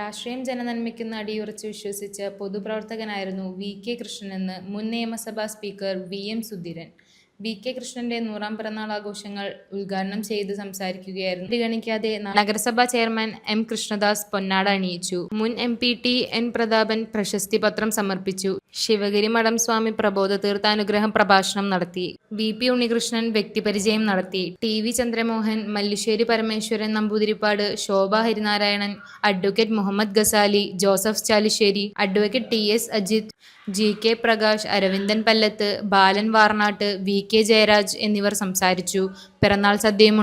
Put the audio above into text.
രാഷ്ട്രീയം ജനനന്മയ്ക്കെന്ന് അടിയുറച്ച് വിശ്വസിച്ച പൊതുപ്രവർത്തകനായിരുന്നു വി കെ കൃഷ്ണനെന്ന് മുൻ നിയമസഭാ speaker V M Sudheeran. V K കൃഷ്ണന്റെ നൂറാം പിറന്നാൾ ആഘോഷങ്ങൾ ഉദ്ഘാടനം ചെയ്ത് സംസാരിക്കുകയായിരുന്നു. പരിഗണിക്കാതെ നഗരസഭാ ചെയർമാൻ എം കൃഷ്ണദാസ് പൊന്നാട അണിയിച്ചു. മുൻ M P T N Prathapan പ്രശസ്തി പത്രം സമർപ്പിച്ചു. ശിവഗിരി മഠം സ്വാമി പ്രബോധ തീർത്ഥാനുഗ്രഹം പ്രഭാഷണം നടത്തി. വി പി ഉണ്ണികൃഷ്ണൻ വ്യക്തിപരിചയം നടത്തി. T V Chandramohan Mallissery Parameswaran Namboothiripad Shobha Harinarayanan advocate Muhammad Ghazali Joseph Chalissery advocate T S Ajith G K Prakash Aravindan Pallath Balan Varnatt V K Jayaraj എന്നിവർ സംസാരിച്ചു. പിറന്നാൾ സദ്യയും